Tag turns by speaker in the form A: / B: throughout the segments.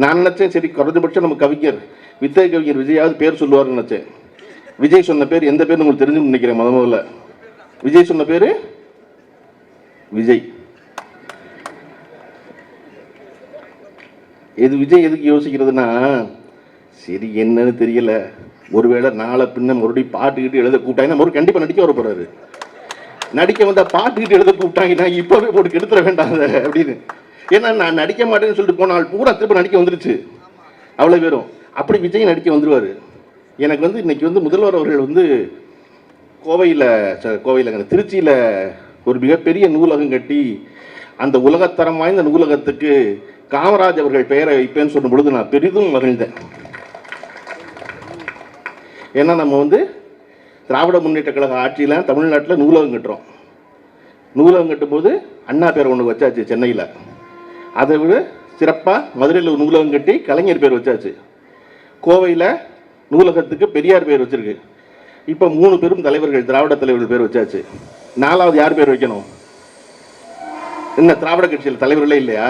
A: நான் நினைச்சேன் சரி குறைஞ்சபட்சம் நம்ம கவிஞர் வித்தை கவிஞர் விஜயாவது பேர் சொல்லுவார்னு நினச்சேன். விஜய் சொன்ன பேர் எந்த பேர் உங்களுக்கு தெரிஞ்சுன்னு நினைக்கிறேன் முத முதல்ல. விஜய் சொன்ன பேரு? விஜய். எது விஜய் எதுக்கு யோசிக்கிறதுனா சரி என்னன்னு தெரியல. ஒருவேளை நாளை பின்ன மறுபடியும் பாட்டுக்கிட்டு எழுத கூப்பிட்டாங்க மறுபடியும் கண்டிப்பாக நடிக்க வர போறாரு. நடிக்க வந்தா பாட்டுக்கிட்டு எழுத கூப்பிட்டாங்கன்னா இப்பவே போட்டு கெடுத்துட வேண்டாம் அப்படின்னு. ஏன்னா நான் நடிக்க மாட்டேன்னு சொல்லிட்டு போனால் பூரா திருப்பி நடிக்க வந்துருச்சு. அவ்வளோ பேரும். அப்படி விஜய் நடிக்க வந்துடுவார் எனக்கு வந்து இன்னைக்கு வந்து முதல்வர் அவர்கள் வந்து கோவையில் கோவையில் திருச்சியில் ஒரு மிகப்பெரிய நூலகம் கட்டி அந்த உலகத்தரம் வாய்ந்த நூலகத்துக்கு காமராஜ் அவர்கள் பெயரை வைப்பேன்னு சொல்லும் பொழுது நான் பெரிதும் மகிழ்ந்தேன். ஏன்னா நம்ம வந்து திராவிட முன்னேற்ற கழக ஆட்சியில் தமிழ்நாட்டில் நூலகம் கட்டுறோம். நூலகம் கட்டும்போது அண்ணா பேர் ஒன்று வச்சாச்சு சென்னையில். அதை விட சிறப்பாக மதுரையில் ஒரு நூலகம் கட்டி கலைஞர் பேர் வச்சாச்சு. கோவையில் நூலகத்துக்கு பெரியார் பேர் வச்சிருக்கு. இப்போ மூணு பேரும் தலைவர்கள் திராவிட தலைவர்கள் பேர் வச்சாச்சு. நாலாவது யார் பேர் வைக்கணும்? என்ன திராவிட கட்சியில் தலைவர்களே இல்லையா?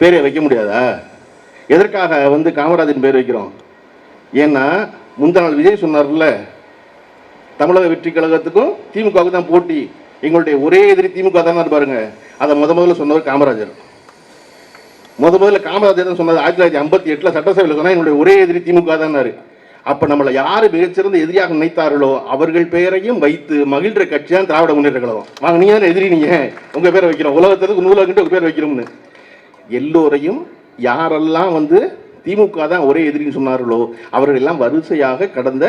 A: பேரை வைக்க முடியாதா? எதற்காக வந்து காமராஜின் பேர் வைக்கிறோம்? ஏன்னா முந்தா நாள் விஜய் சொன்னார்ல தமிழக வெற்றி கழகத்துக்கும் திமுகவுக்கு தான் போட்டி. எங்களுடைய ஒரே எதிரி திமுக தானே பாருங்க அதை முத முதல்ல சொன்னவர் காமராஜர். முத முதல்ல காமராஜர் சொன்னது ஆயிரத்தி தொள்ளாயிரத்தி ஐம்பத்தி எட்டில் சட்டசபையில் சொன்னால் என்னுடைய ஒரே எதிரி திமுக தான்னாரு அப்ப நம்மளை யாரு மிகச்சிறந்த எதிரியாக நினைத்தார்களோ அவர்கள் பெயரையும் வைத்து மகிழ்ற கட்சி தான் திராவிட முன்னேற்ற கழகம். வாங்க நீங்க தானே எதிரி நீங்க. உங்க பேரை வைக்கிறோம் உலகத்திற்கு நூலகன்ட்டு உங்க பேர் வைக்கிறோம்னு எல்லோரையும் யாரெல்லாம் வந்து திமுக தான் ஒரே எதிரின்னு சொன்னார்களோ அவர்கள் எல்லாம் வரிசையாக கடந்த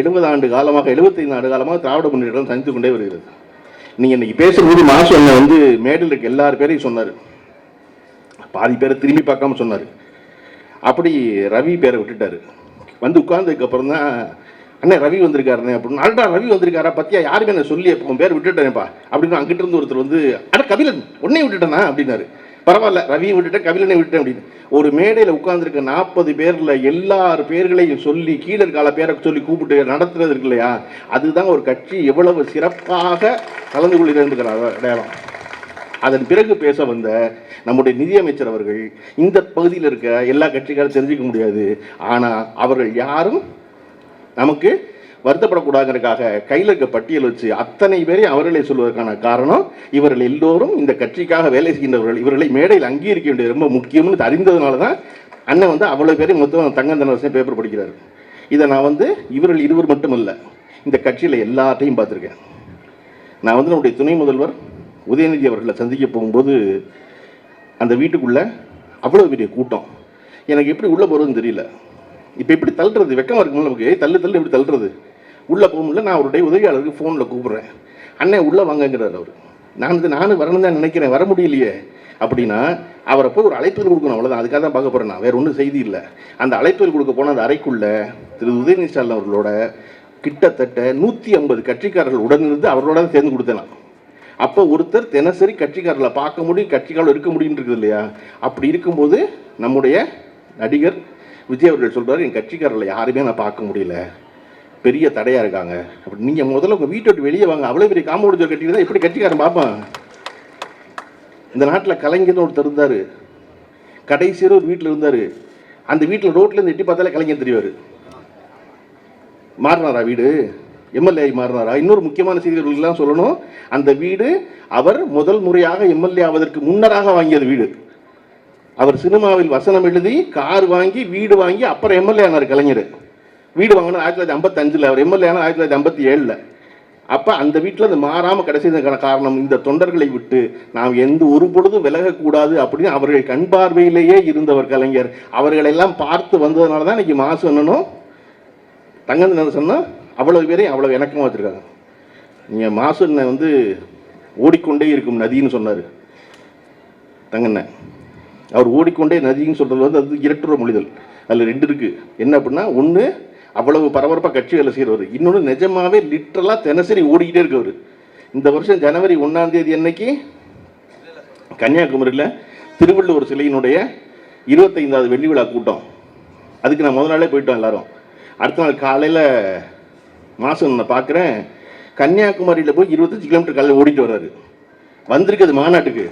A: எழுபது ஆண்டு காலமாக 75 ஆண்டு காலமாக திராவிட முன்னேற்றம் சந்தித்து கொண்டே வருகிறது. நீங்க இன்னைக்கு பேசும்போது மாசு வந்து மேடையில் இருக்க எல்லார் பேரையும் சொன்னார். பாதி பேரை திரும்பி பார்க்காம சொன்னார். அப்படி ரவி பேரை விட்டுட்டாரு. வந்து உட்கார்ந்ததுக்கப்புறம் தான் அண்ணே ரவி வந்திருக்காருண்ணே அப்படின்னு அல்டா ரவி வந்திருக்காரா பத்தியா? யாருமே என்ன சொல்லி அப்போ உன் பேர் விட்டுட்டேன்ப்பா அப்படின்னு அங்கிட்ட இருந்து ஒருத்தர் வந்து அட கபிலன் உடனே விட்டுட்டேனா? அப்படின்னாரு. பரவாயில்ல ரவியை விட்டுட்டேன் கபிலனை விட்டேன் அப்படின்னு. ஒரு மேடையில் உட்காந்துருக்க நாற்பது பேரில் எல்லார் பேர்களையும் சொல்லி கீழே கால பேரை சொல்லி கூப்பிட்டு நடத்துறது இருக்கு இல்லையா அதுதான் ஒரு கட்சி எவ்வளவு சிறப்பாக கலந்து கொள்கிறது அடையாளம். அதன் பிறகு பேச வந்த நம்முடைய நிதியமைச்சர் அவர்கள் இந்த பகுதியில் இருக்க எல்லா கட்சிக்காரும் தெரிஞ்சுக்க முடியாது. ஆனால் அவர்கள் யாரும் நமக்கு வருத்தப்படக்கூடாதுங்கிறதுக்காக கையில் இருக்க பட்டியல் வச்சு அத்தனை பேரையும் அவர்களை சொல்வதற்கான காரணம் இவர்கள் எல்லோரும் இந்த கட்சிக்காக வேலை செய்கின்றவர்கள். இவர்களை மேடையில் அங்கீகரிக்க வேண்டியது ரொம்ப முக்கியம்னு அறிந்ததுனால தான் அண்ணன் வந்து அவ்வளோ பேரையும் மொத்தம் தங்கந்தனரசன் பேப்பர் படிக்கிறார். இதை நான் வந்து இவர்கள் இருவர் மட்டும் இல்லை இந்த கட்சியில் எல்லாத்தையும் பார்த்துருக்கேன். நான் வந்து நம்முடைய துணை முதல்வர் உதயநிதி அவர்களை சந்திக்க போகும்போது அந்த வீட்டுக்குள்ளே அவ்வளோ பெரிய கூட்டம். எனக்கு எப்படி உள்ளே போகிறதுன்னு தெரியல. இப்போ எப்படி தள்ளுறது? வெக்கமாக இருக்கும்ல நமக்கு. தள்ளு தள்ளு எப்படி தள்ளுறது? உள்ளே போக முடியல. நான் அவருடைய உதவியாளருக்கு ஃபோனில் கூப்பிட்றேன். அண்ணன் உள்ளே வாங்கங்கிறார் அவர். நான் வந்து நானும் வரணும் தான் நினைக்கிறேன். வர முடியலையே. அப்படின்னா அவரை போய் ஒரு அழைப்புதல் கொடுக்கணும். அவ்வளோதான் அதுக்காக தான் பார்க்க போகிறேன் நான். வேறு ஒன்றும் செய்தி இல்லை. அந்த அழைப்புதல் கொடுக்க போன அந்த அறைக்குள்ளே திரு. உதயநிதி ஸ்டாலின் அவர்களோட கிட்டத்தட்ட நூற்றி ஐம்பது கட்சிக்காரர்கள் உடனிருந்து அவரோட தான் சேர்ந்து கொடுத்தேன் நான். அப்போ ஒருத்தர் தினசரி கட்சிக்காரர்களை பார்க்க முடியும் கட்சிக்காரர்கள் இருக்க முடியும்னு இருக்குது இல்லையா? அப்படி இருக்கும்போது நம்முடைய நடிகர் விஜய் அவர்கள் சொல்கிறார் என் கட்சிக்காரர்களை யாருமே நான் பார்க்க முடியல. பெரிய தடையாக இருக்காங்க. அப்படி நீங்கள் முதல்ல உங்கள் வீட்டை விட்டு வெளியே வாங்க. அவ்வளோ பெரிய காம்பவுண்ட் சுவர் தான் எப்படி கட்சிக்காரன் பார்ப்பேன்? இந்த நாட்டில் கலைஞர்னு ஒருத்தர் இருந்தார். கடைசியில் ஒரு வீட்டில் இருந்தார். அந்த வீட்டில் ரோட்டில் இருந்து எட்டி பார்த்தாலே கலைஞர் தெரிவாரு. மாறினாரா வீடு? எம்எல்ஏ மாறினார் இன்னொரு முக்கியமான செய்திகள்லாம் சொல்லணும். அந்த வீடு அவர் முதல் முறையாக எம்எல்ஏ ஆவதற்கு முன்னராக வாங்கியது வீடு. அவர் சினிமாவில் வசனம் எழுதி கார் வாங்கி வீடு வாங்கி அப்புறம் எம்எல்ஏ ஆனார் கலைஞர். வீடு வாங்கினது ஆயிரத்தி தொள்ளாயிரத்தி ஐம்பத்தஞ்சில். அவர் எம்எல்ஏ ஆனால் ஆயிரத்தி தொள்ளாயிரத்தி ஐம்பத்தி ஏழில் அப்போ அந்த வீட்டில் அது மாறாமல் கடைசியதுக்கான காரணம் இந்த தொண்டர்களை விட்டு நாம் எந்த ஒரு பொழுதும் விலகக்கூடாது அப்படின்னு அவர்கள் கண் பார்வையிலேயே இருந்தவர் கலைஞர். அவர்களெல்லாம் பார்த்து வந்ததுனால தான் இன்னைக்கு மாசு அண்ணனும் தங்கந்த சொன்னால் அவ்வளவு பேரையும் அவ்வளவு இணக்கமாக வச்சுருக்காங்க. நீங்கள் மாசு அண்ணன் வந்து ஓடிக்கொண்டே இருக்கும் நதின்னு சொன்னார். தங்கண்ணன் அவர் ஓடிக்கொண்டே நதின்னு சொல்கிறது வந்து அது இரட்டுற மொழிதல். அதில் ரெண்டு இருக்குது என்ன அப்படின்னா ஒன்று அவ்வளவு பரபரப்பாக கட்சி வேலை செய்கிறவர் இன்னொன்று நிஜமாவே லிட்டரலாக தினசரி ஓடிக்கிட்டே இருக்கவர். இந்த வருஷம் ஜனவரி ஒன்றாம் தேதி அன்னைக்கு கன்னியாகுமரியில் திருவள்ளுவர் சிலையினுடைய இருபத்தைந்தாவது வெள்ளி விழா கூட்டம். அதுக்கு நான் முதல் நாளே போயிட்டோம் எல்லாரும். அடுத்த நாள் காலையில் மாதம் நான் பார்க்குறேன் கன்னியாகுமரியில் போய் இருபத்தஞ்சு கிலோமீட்டர் காலையில் ஓடிட்டு வர்றாரு. வந்திருக்குது மாநாட்டுக்கு.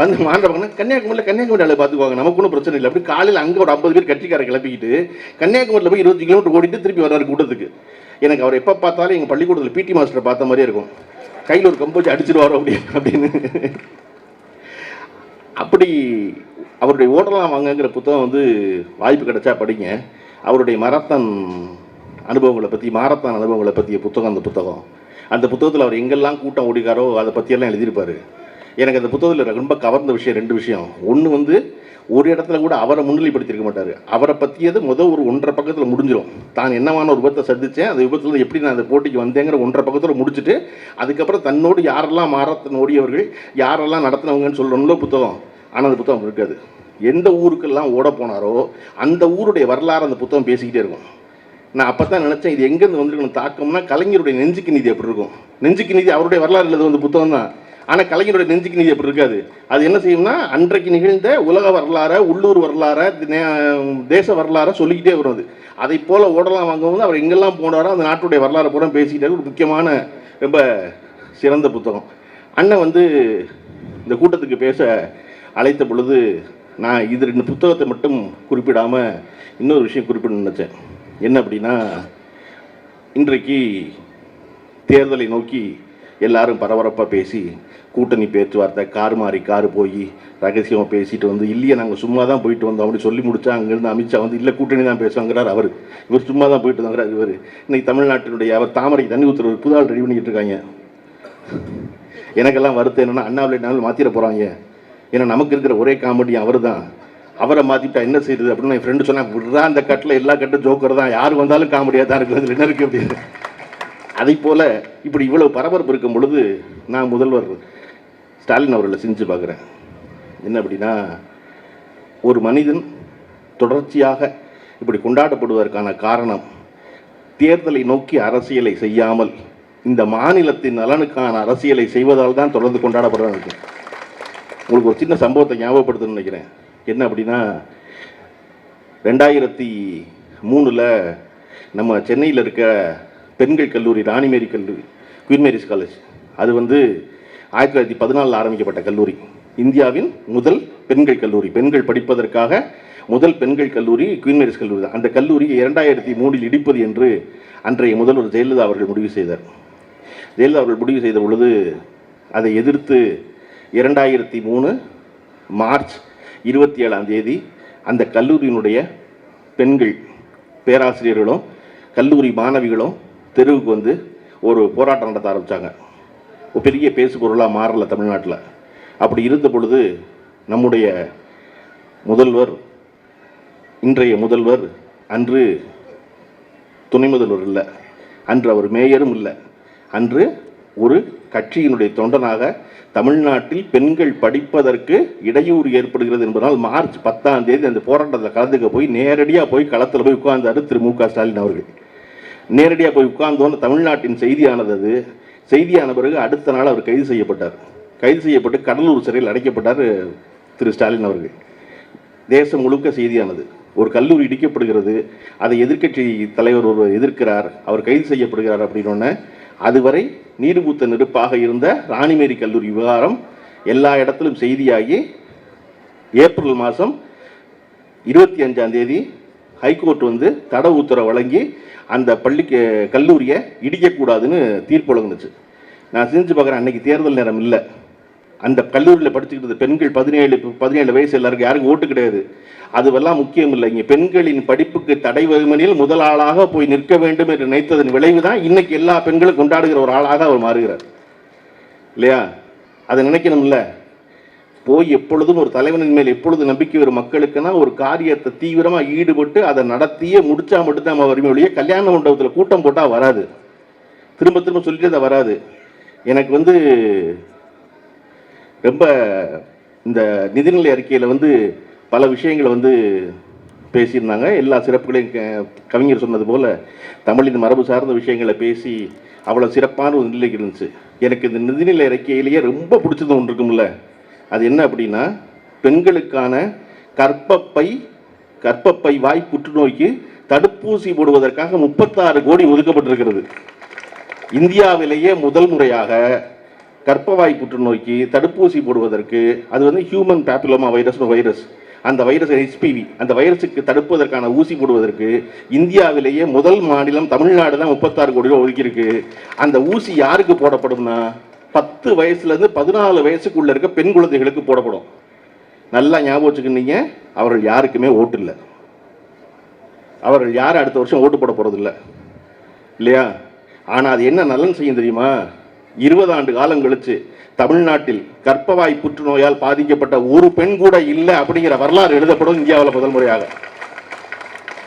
A: வந்து மாண்டவங்கன்னா கன்னியாகுமரியில் கன்னியாகுமரி அளவு பார்த்துக்குவாங்க. நமக்கு ஒன்றும் பிரச்சனை இல்லை. அப்படி காலையில் அங்கே ஒரு ஐம்பது பேர் கட்சிக்காரை கிளப்பிக்கிட்டு கன்னியாகுமரியில் போய் இருபத்தஞ்சு கிலோமீட்டர் ஓடிட்டு திருப்பி வர்றாரு கூட்டத்துக்கு. எனக்கு அவர் எப்போ பார்த்தாலும் எங்கள் பள்ளிக்கூடத்தில் பிடி மாஸ்டரை பார்த்த மாதிரியே இருக்கும். கையில் ஒரு கம்பு அடிச்சிடுவாரோ அப்படி அப்படின்னு. அப்படி அவருடைய ஓடலாம் வாங்கங்கிற புத்தகம் வந்து வாய்ப்பு கிடைச்சா படிங்க. அவருடைய மரத்தன் அனுபவங்களை பற்றி மாரத்தான் அனுபவங்களை பற்றிய புத்தகம் அந்த புத்தகம். அந்த புத்தகத்தில் அவர் எங்கெல்லாம் கூட்டம் ஓடிக்காரோ அதை பற்றியெல்லாம் எழுதியிருப்பார். எனக்கு அந்த புத்தகத்தில் ரொம்ப கவர்ந்த விஷயம் ரெண்டு விஷயம். ஒன்று வந்து ஒரு இடத்துல கூட அவரை முன்னிலைப்படுத்தியிருக்க மாட்டார். அவரை பற்றியது முதல் ஒரு ஒன்றரை பக்கத்தில் முடிஞ்சிடும் தான் என்னவான ஒரு விபத்தை சந்தித்தேன் அந்த விபத்தில் எப்படி நான் அந்த போட்டிக்கு வந்தேங்கிற ஒன்றரை பக்கத்தில் முடிச்சுட்டு அதுக்கப்புறம் தன்னோடு யாரெல்லாம் மாறத்தன் ஓடியவர்கள் யாரெல்லாம் நடத்தினவங்கன்னு சொல்லணும்ல புத்தகம். ஆனால் அந்த புத்தகம் இருக்காது. எந்த ஊருக்கெல்லாம் ஓட போனாரோ அந்த ஊருடைய வரலாறு அந்த புத்தகம் பேசிக்கிட்டே இருக்கும். நான் அப்போ தான் நினச்சேன் இது எங்கேருந்து வந்திருக்கணும் தாக்கம்னா கலைஞருடைய நெஞ்சுக்கு நீதி எப்படி இருக்கும்? நெஞ்சுக்கு நீதி அவருடைய வரலாறு இல்லது வந்து புத்தகம் தான். ஆனால் கலைஞருடைய நெஞ்சுக்கு நீதி எப்படி இருக்காது? அது என்ன செய்யும்னா அன்றைக்கு நிகழ்ந்த உலக வரலாறை உள்ளூர் வரலாறை நே- தேச வரலாறை சொல்லிக்கிட்டே வரும் அது. அதை போல் ஓடலாம் வாங்கும்போது அவர் எங்கெல்லாம் போனாரோ அந்த நாட்டுடைய வரலாறு பூரா பேசிக்கிட்டாரு ஒரு முக்கியமான ரொம்ப சிறந்த புத்தகம். அண்ணன் வந்து இந்த கூட்டத்துக்கு பேச அழைத்த பொழுது நான் இது ரெண்டு புத்தகத்தை மட்டும் குறிப்பிடாமல் இன்னொரு விஷயம் குறிப்பிடணும்னு நினச்சேன். என்ன அப்படின்னா இன்றைக்கு தேர்தலை நோக்கி எல்லாரும் பரபரப்பாக பேசி கூட்டணி பேச்சுவார்த்தை கார் மாறி கார் போய் ரகசியமாக பேசிட்டு வந்து இல்லையே நாங்கள் சும்மா தான் போயிட்டு வந்தோம் அப்படி சொல்லி முடிச்சா அங்கேருந்து அமித்ஷா வந்து இல்லை கூட்டணி தான் பேசுவாங்கிறார் அவர். இவர் சும்மா தான் போயிட்டு வந்தாங்கிறார் இவர். இன்னைக்கு தமிழ்நாட்டினுடைய அவர் தாமரை தண்ணி ஊற்றுற புது ஆள் ரெடி பண்ணிக்கிட்டு இருக்காங்க. எனக்கெல்லாம் வருத்தம் என்னன்னா அண்ணாவிலே நாள் மாற்றிட போகிறாங்க ஏன்னா நமக்கு இருக்கிற ஒரே காமெடி அவர் தான் அவரை மாற்றிட்டா என்ன செய்யுது அப்படின்னு என் ஃப்ரெண்டு சொன்னேன் விடுறா அந்த கட்டில் எல்லா கட்டும் ஜோக்கர் தான். யார் வந்தாலும் காமெடியாக தான் இருக்குது. என்ன இருக்குது அப்படின்னு. அதை போல் இப்படி இவ்வளோ பரபரப்பு இருக்கும் பொழுது நான் முதல்வர் ஸ்டாலின் அவர்களை செஞ்சு பார்க்குறேன். என்ன அப்படின்னா ஒரு மனிதன் தொடர்ச்சியாக இப்படி கொண்டாடப்படுவதற்கான காரணம் தேர்தலை நோக்கி அரசியலை செய்யாமல் இந்த மாநிலத்தின் நலனுக்கான அரசியலை செய்வதால் தான் தொடர்ந்து கொண்டாடப்படுறாங்க உங்களுக்கு ஒரு சின்ன சம்பவத்தை ஞாபகப்படுத்துன்னு நினைக்கிறேன். என்ன அப்படின்னா ரெண்டாயிரத்தி மூணில் நம்ம சென்னையில் இருக்க பெண்கள் கல்லூரி ராணிமேரி கல்லூரி குயின் மேரிஸ் காலேஜ் அது வந்து ஆயிரத்தி தொள்ளாயிரத்தி பதினாலில் ஆரம்பிக்கப்பட்ட கல்லூரி. இந்தியாவின் முதல் பெண்கள் கல்லூரி. பெண்கள் படிப்பதற்காக முதல் பெண்கள் கல்லூரி குயின் மேரிஸ் கல்லூரி தான். அந்த கல்லூரியை இரண்டாயிரத்தி மூணில் இடிப்பது என்று அன்றைய முதல்வர் ஜெயலலிதா அவர்கள் முடிவு செய்தார். ஜெயலலிதா அவர்கள் முடிவு செய்த பொழுது அதை எதிர்த்து இரண்டாயிரத்தி மூணு மார்ச் இருபத்தி ஏழாம் தேதி அந்த கல்லூரியினுடைய பெண்கள் பேராசிரியர்களும் கல்லூரி மாணவிகளும் தெருவுக்கு வந்து ஒரு போராட்டம் நடத்த ஆரம்பித்தாங்க ஒரு பெரிய பேசு பொருளாக மாறல தமிழ்நாட்டில். அப்படி இருந்த பொழுது நம்முடைய முதல்வர் இன்றைய முதல்வர் அன்று துணை முதல்வர் இல்லை. அன்று அவர் மேயரும் இல்லை. அன்று ஒரு கட்சியினுடைய தொண்டனாக தமிழ்நாட்டில் பெண்கள் படிப்பதற்கு இடையூறு ஏற்படுகிறது என்பதனால் மார்ச் பத்தாம் தேதி அந்த போராட்டத்தில் கலந்துக்க போய் நேரடியாக போய் களத்தில் போய் உட்கார்ந்தார் திரு மு க ஸ்டாலின் அவர்கள். நேரடியாக போய் உட்கார்ந்தோன்னு தமிழ்நாட்டின் செய்தியானது அது. செய்தியான பிறகு அடுத்த நாள் அவர் கைது செய்யப்பட்டார். கைது செய்யப்பட்டு கடலூர் சிறையில் அடைக்கப்பட்டார் திரு ஸ்டாலின் அவர்கள். தேசம் முழுக்க செய்தியானது. ஒரு கல்லூரி இடிக்கப்படுகிறது. அதை எதிர்க்கட்சி தலைவர் ஒரு எதிர்க்கிறார். அவர் கைது செய்யப்படுகிறார் அப்படின்னோடனே அதுவரை நீர்பூத்த நெருப்பாக இருந்த ராணிமேரி கல்லூரி விவகாரம் எல்லா இடத்திலும் செய்தியாகி ஏப்ரல் மாதம் இருபத்தி அஞ்சாம் தேதி ஹைகோர்ட் வந்து தட உத்தரவு வழங்கி அந்த பள்ளிக்கு கல்லூரியை இடிக்கக்கூடாதுன்னு தீர்ப்பு வழங்குனுச்சு. நான் செஞ்சு பார்க்குறேன் அன்னைக்கு தேர்தல் நேரம் இல்லை. அந்த கல்லூரியில் படிச்சுக்கிட்டு இருந்த பெண்கள் பதினேழு பதினேழு வயசு எல்லாருக்கும் யாருக்கும் ஓட்டு கிடையாது. அதுவெல்லாம் முக்கியம் இல்லை இங்கே பெண்களின் படிப்புக்கு தடை வருமனில் முதல் ஆளாக போய் நிற்க வேண்டும் என்று நினைத்ததன் விளைவு தான் இன்னைக்கு எல்லா பெண்களும் கொண்டாடுகிற ஒரு ஆளாக அவர் மாறுகிறார். இல்லையா? அதை நினைக்கணும்ல. போய் எப்பொழுதும் ஒரு தலைவனின் மேல் எப்பொழுது நம்பிக்கை வரும் மக்களுக்குன்னா ஒரு காரியத்தை தீவிரமாக ஈடுபட்டு அதை நடத்தியே முடிச்சா மட்டும்தான் நம்ம வறுமை ஒழிய கல்யாண மண்டபத்தில் கூட்டம் போட்டால் வராது. திரும்ப திரும்ப சொல்லிட்டு அதை வராது. எனக்கு வந்து ரொம்ப இந்த நிதிநிலை அறிக்கையில் வந்து பல விஷயங்களை வந்து பேசியிருந்தாங்க. எல்லா சிறப்புகளையும் க- கவிஞர் சொன்னது போல் தமிழின் மரபு சார்ந்த விஷயங்களை பேசி அவ்வளோ சிறப்பான ஒரு நிலைக்கு இருந்துச்சு. எனக்கு இந்த நிதிநிலை அறிக்கையிலேயே ரொம்ப பிடிச்சது ஒன்று இருக்கும்ல. அது என்ன அப்படின்னா பெண்களுக்கான கற்பப்பை கற்பப்பை வாய் புற்றுநோய்க்கு தடுப்பூசி போடுவதற்காக முப்பத்தாறு கோடி ஒதுக்கப்பட்டிருக்கிறது. இந்தியாவிலேயே முதல் முறையாக கர்ப்பவாய் புற்றுநோய்க்கு தடுப்பூசி போடுவதற்கு அது வந்து ஹியூமன் பேப்பிலோமா வைரஸ்னு வைரஸ் அந்த வைரஸ் ஹெச்பிவி அந்த வைரஸுக்கு தடுப்பதற்கான ஊசி போடுவதற்கு இந்தியாவிலேயே முதல் மாநிலம் தமிழ்நாடு தான் முப்பத்தாறு கோடி ரூபா ஒதுக்கியிருக்கு. அந்த ஊசி யாருக்கு போடப்படும்னா பத்து வயசுலேருந்து பதினாலு வயசுக்குள்ளே இருக்க பெண் குழந்தைகளுக்கு போடப்படும். நல்லா ஞாபகம் வச்சுக்கிட்டீங்க அவர்கள் யாருக்குமே ஓட்டு இல்லை. அவர்கள் யாரும் அடுத்த வருஷம் ஓட்டு போட போகிறதில்ல இல்லையா? ஆனால் அது என்ன நலன் செய்யும் தெரியுமா? இருபது ஆண்டு காலம் கழிச்சு தமிழ்நாட்டில் கர்ப்பவாய் புற்றுநோயால் பாதிக்கப்பட்ட ஒரு பெண் கூட இல்லை அப்படிங்கிற வரலாறு எழுதப்படும் இந்தியாவில் முதல் முறையாக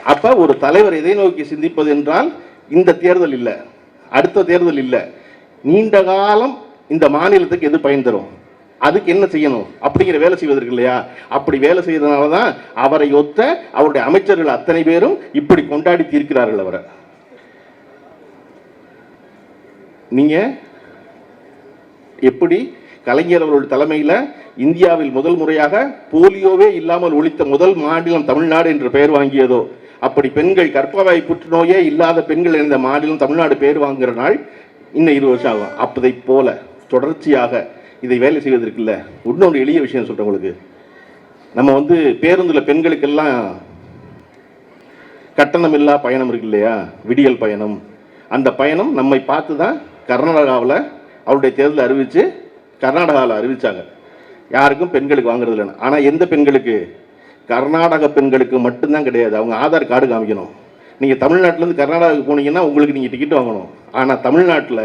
A: அப்ப ஒரு தலைவர் எதை நோக்கி சிந்திப்பது என்றால் இந்த தேர்தல் இல்லை அடுத்த தேர்தல் இல்லை நீண்ட காலம் இந்த மாநிலத்துக்கு எது பயன் தரும்? அதுக்கு என்ன செய்யணும்? அப்படிங்கிற வேலை செய்வதற்கு இல்லையா? அப்படி வேலை செய்யறதுனால தான் அவரை ஒத்த அவருடைய அமைச்சர்கள் அத்தனை பேரும் இப்படி கொண்டாடி தீர்க்கிறார்கள் அவரை. நீங்க எப்படி கலைஞர் அவர்கள் தலைமையில் இந்தியாவில் முதல் முறையாக போலியோவே இல்லாமல் ஒழித்த முதல் மாநிலம் தமிழ்நாடு என்று பெயர் வாங்கியதோ அப்படி பெண்கள் கற்பவாய் புற்றுநோயே இல்லாத பெண்கள் இந்த மாநிலம் தமிழ்நாடு பேர் வாங்குற நாள் இன்னும் இருபது வருஷம் ஆகும். அப்பதை போல தொடர்ச்சியாக இதை வேலை செய்வதற்கு இல்லை. இன்னொரு எளிய விஷயம் சொல்கிறேன் உங்களுக்கு. நம்ம வந்து பேருந்தில் பெண்களுக்கெல்லாம் கட்டணம் இல்லா பயணம் இருக்கு இல்லையா? விடியல் பயணம். அந்த பயணம் நம்மை பார்த்து தான் கர்நாடகாவில் அவருடைய தேர்தல் அறிவித்து கர்நாடகாவில் அறிவிச்சாங்க. யாருக்கும் பெண்களுக்கு வாங்குறது இல்லைன்னு ஆனால் எந்த பெண்களுக்கு? கர்நாடக பெண்களுக்கு மட்டும்தான் கிடையாது. அவங்க ஆதார் கார்டு காமிக்கணும். நீங்கள் தமிழ்நாட்டிலேருந்து கர்நாடகாவுக்கு போனீங்கன்னா உங்களுக்கு நீங்கள் டிக்கெட் வாங்கணும். ஆனால் தமிழ்நாட்டில்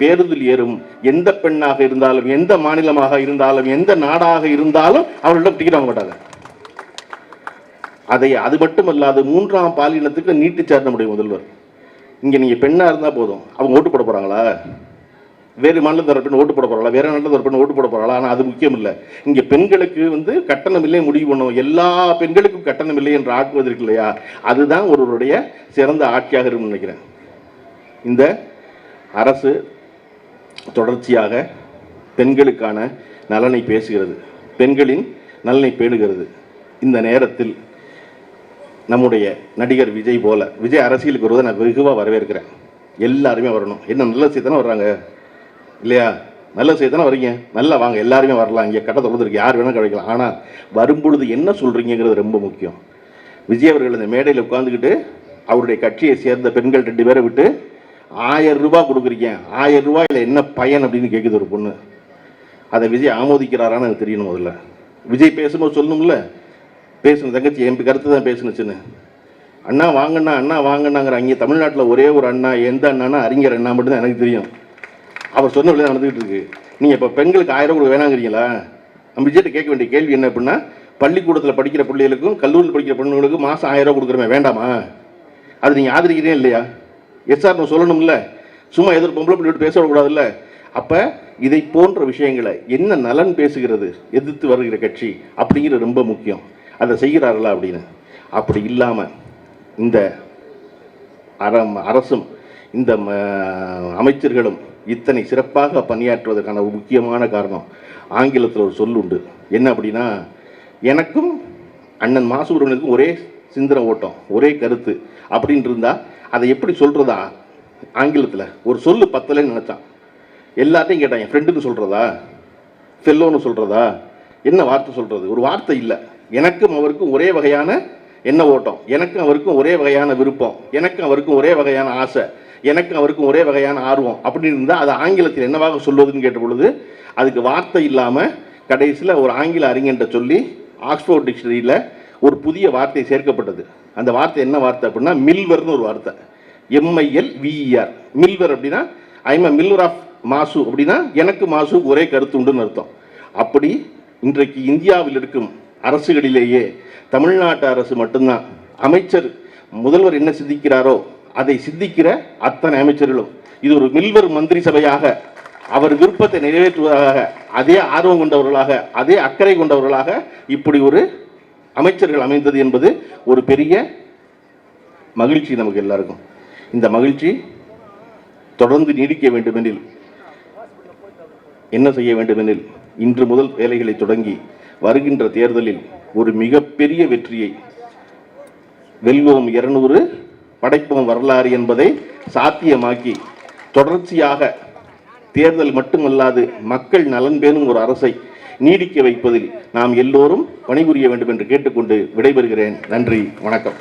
A: பேருந்தில் ஏறும் எந்த பெண்ணாக இருந்தாலும் எந்த மாநிலமாக இருந்தாலும் எந்த நாடாக இருந்தாலும் அவர்களிடம் டிக்கெட் வாங்க மாட்டாங்க. அதை அது மட்டுமல்லாது மூன்றாம் பாலினத்துக்கு நீட்டு சேர்ந்த முடியும் முதல்வர். இங்கே நீங்கள் பெண்ணாக இருந்தால் போதும். அவங்க ஓட்டு போட போகிறாங்களா வேறு மாநிலத்தில் ஒரு பெண் ஓட்டு போட போகிறாளா வேறு நாட்டில் ஒரு பெண் ஓட்டு போட போகிறாளா ஆனால் அது முக்கியம் இல்லை. இங்கே பெண்களுக்கு வந்து கட்டணம் இல்லை முடிவு பண்ணும் எல்லா பெண்களுக்கும் கட்டணம் இல்லை என்று ஆக்குவதற்கு இல்லையா? அதுதான் ஒருவருடைய சிறந்த ஆட்சியாக இருக்கும்னு நினைக்கிறேன். இந்த அரசு தொடர்ச்சியாக பெண்களுக்கான நலனை பேசுகிறது. பெண்களின் நலனை பேணுகிறது. இந்த நேரத்தில் நம்முடைய நடிகர் விஜய் போல விஜய் அரசியலுக்கு வருவதை நான் வெகுவாக வரவேற்கிறேன். எல்லாருமே வரணும். என்ன நல்ல செய்தானே வர்றாங்க? இல்லையா? நல்ல செய்தானே வரீங்க. நல்லா வாங்க. எல்லாருமே வரலாம். இங்கே கட்ட தொடர்ந்துருக்கு. யார் வேணால் கிடைக்கலாம் ஆனால் வரும்பொழுது என்ன சொல்கிறீங்கிறது ரொம்ப முக்கியம். விஜய் அவர்கள் இந்த மேடையில் உட்காந்துக்கிட்டு அவருடைய கட்சியை சேர்ந்த பெண்கள் ரெண்டு பேரை விட்டு ஆயிரம் ரூபாய் கொடுக்குறீங்க. ஆயிரம் ரூபாயில் என்ன பயன் அப்படின்னு கேட்குது ஒரு பொண்ணு. அதை விஜய் ஆமோதிக்கிறாரான்னு எனக்கு தெரியணும் முதல்ல. விஜய் பேசும்போது சொல்லணும்ல. பேசணும் தங்கச்சி என் கருத்து தான் பேசுனுச்சுன்னு. அண்ணா வாங்கண்ணா அண்ணா வாங்கண்ணாங்கிற அங்கே தமிழ்நாட்டில் ஒரே ஒரு அண்ணா எந்த அண்ணானா அறிஞர் அண்ணா மட்டும்தான் எனக்கு தெரியும். அவர் சொன்ன வழியாக நடந்துகிட்டு இருக்கு. நீங்கள் இப்போ பெண்களுக்கு ஆயிரம் ரூபாய் வேணாங்கிறீங்களா? நம்ம விஜய்கிட்ட கேட்க வேண்டிய கேள்வி என்ன அப்படின்னா பள்ளிக்கூடத்தில் படிக்கிற பிள்ளைகளுக்கும் கல்லூரியில் படிக்கிற பெண்களுக்கும் மாதம் ஆயிரம் ரூபாய் கொடுக்குறமே வேண்டாமா? அது நீங்கள் ஆதரிக்கிறீங்க இல்லையா? எஸ்ஆர் நான் சொல்லணும்ல. சும்மா எதிர் பொம்பளை பிள்ளைட்டு பேசக்கூடாதுல்ல அப்போ இதை போன்ற விஷயங்களை என்ன நலன் பேசுகிறது எதிர்த்து வருகிற கட்சி அப்படிங்கிறது ரொம்ப முக்கியம். அதை செய்கிறார்களா அப்படின்னு? அப்படி இல்லாமல் இந்த அறம் அரசும் இந்த ம- அமைச்சர்களும் இத்தனை சிறப்பாக பணியாற்றுவதற்கான முக்கியமான காரணம் ஆங்கிலத்தில் ஒரு சொல் உண்டு. என்ன அப்படின்னா எனக்கும் அண்ணன் மாசுபுரனுக்கும் ஒரே சிந்தனை ஓட்டம் ஒரே கருத்து. அப்படின்னு இருந்தால் அதை எப்படி சொல்கிறதா ஆங்கிலத்தில் ஒரு சொல்லு பத்தலைன்னு நினச்சான். எல்லாத்தையும் கேட்டான் என் ஃப்ரெண்டுன்னு சொல்கிறதா ஃபெல்லோன்னு சொல்கிறதா என்ன வார்த்தை சொல்கிறது ஒரு வார்த்தை இல்லை. எனக்கும் அவருக்கும் ஒரே வகையான என்ன ஓட்டம்? எனக்கும் அவருக்கும் ஒரே வகையான விருப்பம். எனக்கும் அவருக்கும் ஒரே வகையான ஆசை. எனக்கும் அவருக்கும் ஒரே வகையான ஆர்வம் அப்படின்னு இருந்தால் அது ஆங்கிலத்தில் என்னவாக சொல்வதுன்னு கேட்ட பொழுது அதுக்கு வார்த்தை இல்லாமல் கடைசியில் ஒரு ஆங்கில அறிஞர்கிட்ட சொல்லி ஆக்ஸ்போர்ட் டிக்ஷனரியில் ஒரு புதிய வார்த்தை சேர்க்கப்பட்டது. அந்த வார்த்தை என்ன வார்த்தை அப்படின்னா மில்வர்னு ஒரு வார்த்தை. எம்ஐஎல் விஇஆர் மில்வர் அப்படின்னா ஐம் அ மில்வர் ஆஃப் மாசு அப்படின்னா எனக்கு மாசு ஒரே கருத்து உண்டுன்னு அர்த்தம். அப்படி இன்றைக்கு இந்தியாவில் இருக்கும் அரசுகளிலேயே தமிழ்நாட்டு அரசு மட்டும்தான். அமைச்சர் முதல்வர் என்ன சிந்திக்கிறாரோ அதை சிந்திக்கிற அத்தனை அமைச்சர்களும். இது ஒரு மில்வர் மந்திரி சபையாக அவர் விருப்பத்தை நிறைவேற்றுவதாக அதே ஆர்வம் கொண்டவர்களாக அதே அக்கறை கொண்டவர்களாக இப்படி ஒரு அமைச்சர்கள் அமைந்தது என்பது ஒரு பெரிய மகிழ்ச்சி நமக்கு எல்லாருக்கும். இந்த மகிழ்ச்சி தொடர்ந்து நீடிக்க வேண்டுமெனில் என்ன செய்ய வேண்டுமெனில் இன்று முதல் வேலைகளை தொடங்கி வருகின்ற தேர்தலில் ஒரு மிகப்பெரிய வெற்றியை வெல்வோம் இருநூறு படைப்போம் வரலாறு என்பதை சாத்தியமாக்கி தொடர்ச்சியாக தேர்தல் மட்டுமல்லாது மக்கள் நலன் பேணும் ஒரு அரசை நீடிக்க வைப்பதில் நாம் எல்லோரும் பணிபுரிய வேண்டும் என்று கேட்டுக்கொண்டு விடைபெறுகிறேன். நன்றி வணக்கம்.